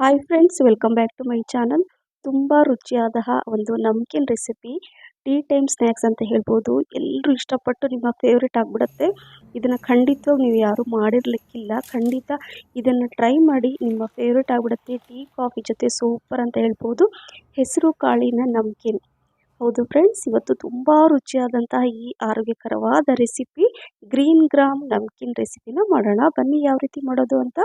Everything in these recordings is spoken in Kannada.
Hi friends welcome back to my channel ತುಂಬ ರುಚಿಯಾದ ಒಂದು namkeen recipe tea time snacks ಅಂತ ಹೇಳ್ಬೋದು. ಎಲ್ಲರೂ ಇಷ್ಟಪಟ್ಟು ನಿಮ್ಮ ಫೇವ್ರೇಟ್ ಆಗಿಬಿಡುತ್ತೆ. ಇದನ್ನು ಖಂಡಿತವಾಗಿ ನೀವು ಯಾರೂ ಮಾಡಿರಲಿಕ್ಕಿಲ್ಲ. ಖಂಡಿತ ಇದನ್ನು ಟ್ರೈ ಮಾಡಿ ನಿಮ್ಮ ಫೇವ್ರೇಟ್ ಆಗಿಬಿಡುತ್ತೆ. ಟೀ ಕಾಫಿ ಜೊತೆ ಸೂಪರ್ ಅಂತ ಹೇಳ್ಬೋದು. ಹೆಸರು ಕಾಳಿನ ನಮ್ಕಿನ್. ಹೌದು ಫ್ರೆಂಡ್ಸ್ ಇವತ್ತು ತುಂಬ ರುಚಿಯಾದಂತಹ ಈ ಆರೋಗ್ಯಕರವಾದ ರೆಸಿಪಿ ಗ್ರೀನ್ ಗ್ರಾಮ್ ನಮ್ಕಿನ್ ರೆಸಿಪಿನ ಮಾಡೋಣ. ಬನ್ನಿ ಯಾವ ರೀತಿ ಮಾಡೋದು ಅಂತ.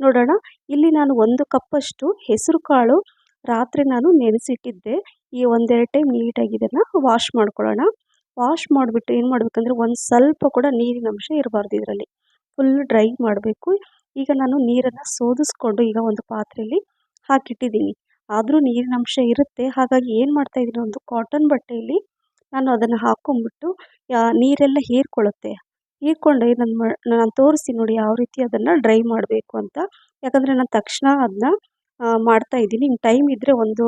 ನೋಡೋಣ. ಇಲ್ಲಿ ನಾನು ಒಂದು ಕಪ್ಪಷ್ಟು ಹೆಸರು ಕಾಳು ರಾತ್ರಿ ನಾನು ನೆನೆಸಿಟ್ಟಿದ್ದೆ. ಈ ಒಂದೆರಡು ಟೈಮ್ ನೀಟಾಗಿ ಇದನ್ನು ವಾಶ್ ಮಾಡ್ಕೊಳ್ಳೋಣ. ವಾಶ್ ಮಾಡಿಬಿಟ್ಟು ಏನು ಮಾಡಬೇಕಂದ್ರೆ ಒಂದು ಸ್ವಲ್ಪ ಕೂಡ ನೀರಿನ ಅಂಶ ಇರಬಾರ್ದು ಇದರಲ್ಲಿ. ಫುಲ್ ಡ್ರೈ ಮಾಡಬೇಕು. ಈಗ ನಾನು ನೀರನ್ನು ಸೋದಿಸ್ಕೊಂಡು ಈಗ ಒಂದು ಪಾತ್ರೆಯಲ್ಲಿ ಹಾಕಿಟ್ಟಿದ್ದೀನಿ. ಆದರೂ ನೀರಿನ ಅಂಶ ಇರುತ್ತೆ. ಹಾಗಾಗಿ ಏನು ಮಾಡ್ತಾ ಇದ್ದೀನಿ, ಒಂದು ಕಾಟನ್ ಬಟ್ಟೆಯಲ್ಲಿ ನಾನು ಅದನ್ನು ಹಾಕ್ಕೊಂಬಿಟ್ಟು ನೀರೆಲ್ಲ ಹೀರ್ಕೊಳ್ಳುತ್ತೆ. ಹೀರ್ಕೊಂಡು ನನ್ನ ನಾನು ತೋರಿಸ್ತೀನಿ ನೋಡಿ ಯಾವ ರೀತಿ ಅದನ್ನು ಡ್ರೈ ಮಾಡಬೇಕು ಅಂತ. ಯಾಕಂದರೆ ನಾನು ತಕ್ಷಣ ಅದನ್ನ ಮಾಡ್ತಾ ಇದ್ದೀನಿ. ಹಿಂಗೆ ಟೈಮ್ ಇದ್ದರೆ ಒಂದು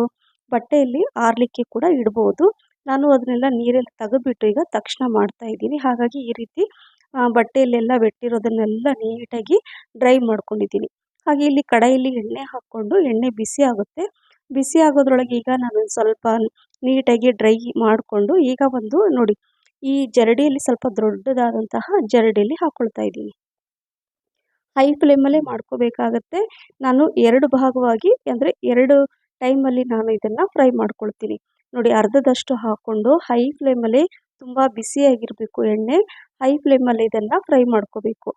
ಬಟ್ಟೆಯಲ್ಲಿ ಆರಲಿಕ್ಕೆ ಕೂಡ ಇಡ್ಬೋದು. ನಾನು ಅದನ್ನೆಲ್ಲ ನೀರಲ್ಲಿ ತೆಗೆದ್ಬಿಟ್ಟು ಈಗ ತಕ್ಷಣ ಮಾಡ್ತಾ ಇದ್ದೀನಿ. ಹಾಗಾಗಿ ಈ ರೀತಿ ಬಟ್ಟೆಯಲ್ಲೆಲ್ಲ ಬೆಟ್ಟಿರೋದನ್ನೆಲ್ಲ ನೀಟಾಗಿ ಡ್ರೈ ಮಾಡ್ಕೊಂಡಿದ್ದೀನಿ. ಹಾಗೆ ಇಲ್ಲಿ ಕಡಾಯಲ್ಲಿ ಎಣ್ಣೆ ಹಾಕ್ಕೊಂಡು, ಎಣ್ಣೆ ಬಿಸಿ ಆಗುತ್ತೆ. ಬಿಸಿ ಆಗೋದ್ರೊಳಗೆ ಈಗ ನಾನು ಸ್ವಲ್ಪ ನೀಟಾಗಿ ಡ್ರೈ ಮಾಡಿಕೊಂಡು ಈಗ ಒಂದು ನೋಡಿ ಈ ಜರಡಿಯಲ್ಲಿ ಸ್ವಲ್ಪ ದೊಡ್ಡದಾದಂತಹ ಜರಡಿಯಲ್ಲಿ ಹಾಕ್ಕೊಳ್ತಾ ಇದ್ದೀನಿ. ಹೈ ಫ್ಲೇಮಲ್ಲೇ ಮಾಡ್ಕೋಬೇಕಾಗತ್ತೆ. ನಾನು ಎರಡು ಭಾಗವಾಗಿ ಅಂದರೆ ಎರಡು ಟೈಮಲ್ಲಿ ನಾನು ಇದನ್ನು ಫ್ರೈ ಮಾಡ್ಕೊಳ್ತೀನಿ. ನೋಡಿ ಅರ್ಧದಷ್ಟು ಹಾಕ್ಕೊಂಡು ಹೈ ಫ್ಲೇಮಲ್ಲಿ ತುಂಬ ಬಿಸಿಯಾಗಿರಬೇಕು ಎಣ್ಣೆ. ಹೈ ಫ್ಲೇಮಲ್ಲಿ ಇದನ್ನು ಫ್ರೈ ಮಾಡ್ಕೋಬೇಕು.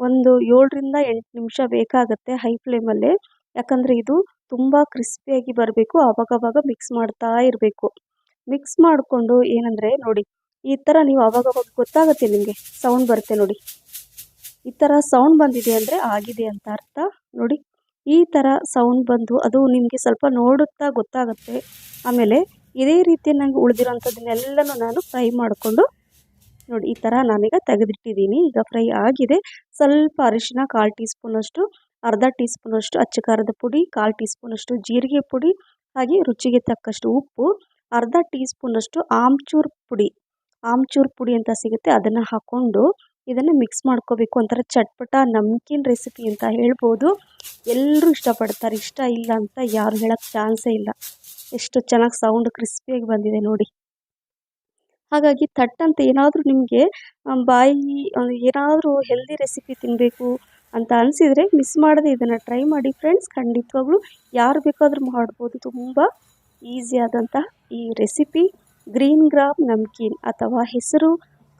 ಒಂದು ಏಳರಿಂದ ಎಂಟು ನಿಮಿಷ ಬೇಕಾಗತ್ತೆ ಹೈ ಫ್ಲೇಮಲ್ಲೇ ಯಾಕಂದರೆ ಇದು ತುಂಬ ಕ್ರಿಸ್ಪಿಯಾಗಿ ಬರಬೇಕು, ಆವಾಗವಾಗ ಮಿಕ್ಸ್ ಮಾಡ್ತಾ ಇರಬೇಕು. ಮಿಕ್ಸ್ ಮಾಡಿಕೊಂಡು ಏನಂದರೆ ನೋಡಿ ಈ ಥರ ನೀವು ಅವಾಗವಾಗ ಗೊತ್ತಾಗುತ್ತೆ ನಿಮಗೆ. ಸೌಂಡ್ ಬರುತ್ತೆ ನೋಡಿ. ಈ ಥರ ಸೌಂಡ್ ಬಂದಿದೆ ಅಂದರೆ ಆಗಿದೆ ಅಂತ ಅರ್ಥ. ನೋಡಿ, ಈ ಥರ ಸೌಂಡ್ ಬಂದು ಅದು ನಿಮಗೆ ಸ್ವಲ್ಪ ನೋಡುತ್ತಾ ಗೊತ್ತಾಗುತ್ತೆ. ಆಮೇಲೆ ಇದೇ ರೀತಿ ನನಗೆ ಉಳಿದಿರೋಂಥದ್ದನ್ನೆಲ್ಲನೂ ನಾನು ಫ್ರೈ ಮಾಡಿಕೊಂಡು ನೋಡಿ, ಈ ಥರ ನಾನೀಗ ತೆಗೆದಿಟ್ಟಿದ್ದೀನಿ. ಈಗ ಫ್ರೈ ಆಗಿದೆ. ಸ್ವಲ್ಪ ಅರಿಶಿನ ಕಾಲು ಟೀ ಸ್ಪೂನಷ್ಟು ಅರ್ಧ ಟೀ ಸ್ಪೂನಷ್ಟು ಅಚ್ಚ ಖಾರದ ಪುಡಿ, ಕಾಲು ಟೀ ಸ್ಪೂನಷ್ಟು ಜೀರಿಗೆ ಪುಡಿ, ಹಾಗೆ ರುಚಿಗೆ ತಕ್ಕಷ್ಟು ಉಪ್ಪು, ಅರ್ಧ ಟೀ ಸ್ಪೂನಷ್ಟು ಆಮ್ಚೂರ್ ಪುಡಿ. ಆಮ್ಚೂರ್ ಪುಡಿ ಅಂತ ಸಿಗುತ್ತೆ, ಅದನ್ನು ಹಾಕ್ಕೊಂಡು ಇದನ್ನು ಮಿಕ್ಸ್ ಮಾಡ್ಕೋಬೇಕು ಒಂಥರ ಚಟ್ಪಟ, ನಮ್ಕಿನ್ ರೆಸಿಪಿ ಅಂತ ಹೇಳ್ಬೋದು. ಎಲ್ಲರೂ ಇಷ್ಟಪಡ್ತಾರೆ, ಇಷ್ಟ ಇಲ್ಲ ಅಂತ ಯಾರು ಹೇಳೋಕ್ಕೆ ಚಾನ್ಸೇ ಇಲ್ಲ. ಎಷ್ಟು ಚೆನ್ನಾಗಿ ಸೌಂಡ್ ಕ್ರಿಸ್ಪಿಯಾಗಿ ಬಂದಿದೆ ನೋಡಿ. ಹಾಗಾಗಿ ತಟ್ಟಂತ ಏನಾದರೂ ನಿಮಗೆ ಬಾಯಿ ಏನಾದರೂ ಹೆಲ್ದಿ ರೆಸಿಪಿ ತಿನ್ನಬೇಕು ಅಂತ ಅನಿಸಿದರೆ ಮಿಸ್ ಮಾಡದೆ ಇದನ್ನು ಟ್ರೈ ಮಾಡಿ ಫ್ರೆಂಡ್ಸ್ ಖಂಡಿತವಾಗ್ಲೂ ಯಾರು ಬೇಕಾದರೂ ಮಾಡ್ಬೋದು. ತುಂಬ ಈಸಿಯಾದಂತಹ ಈ ರೆಸಿಪಿ ಗ್ರೀನ್ ಗ್ರಾಮ್ ನಮ್ಕೀನ್ ಅಥವಾ ಹೆಸರು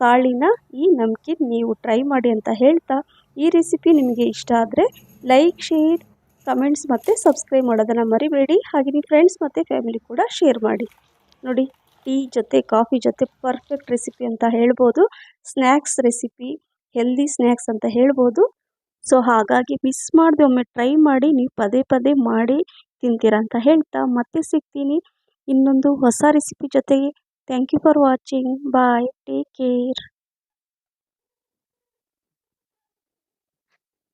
ಕಾಳಿನ ಈ ನಮ್ಕಿನ್ ನೀವು ಟ್ರೈ ಮಾಡಿ ಅಂತ ಹೇಳ್ತಾ ಈ ರೆಸಿಪಿ ನಿಮಗೆ ಇಷ್ಟ ಆದರೆ ಲೈಕ್, ಶೇರ್, ಕಮೆಂಟ್ಸ್ ಮತ್ತು ಸಬ್ಸ್ಕ್ರೈಬ್ ಮಾಡೋದನ್ನು ಮರಿಬೇಡಿ. ಹಾಗೆ ನಿಮ್ಮ ಫ್ರೆಂಡ್ಸ್ ಮತ್ತು ಫ್ಯಾಮಿಲಿ ಕೂಡ ಶೇರ್ ಮಾಡಿ. ನೋಡಿ, ಟೀ ಜೊತೆ, ಕಾಫಿ ಜೊತೆ ಪರ್ಫೆಕ್ಟ್ ರೆಸಿಪಿ ಅಂತ ಹೇಳ್ಬೋದು. ಸ್ನ್ಯಾಕ್ಸ್ ರೆಸಿಪಿ, ಹೆಲ್ದಿ ಸ್ನ್ಯಾಕ್ಸ್ ಅಂತ ಹೇಳ್ಬೋದು. ಸೊ, ಹಾಗಾಗಿ ಮಿಸ್ ಮಾಡಿದೆ ಒಮ್ಮೆ ಟ್ರೈ ಮಾಡಿ, ನೀವು ಪದೇ ಪದೇ ಮಾಡಿ ತಿಂತೀರ ಅಂತ ಹೇಳ್ತಾ ಮತ್ತೆ ಸಿಗ್ತೀನಿ. ಇನ್ನೊಂದು ಹೊಸ ರೆಸಿಪಿ ಜೊತೆಗೆ thank you for watching bye take care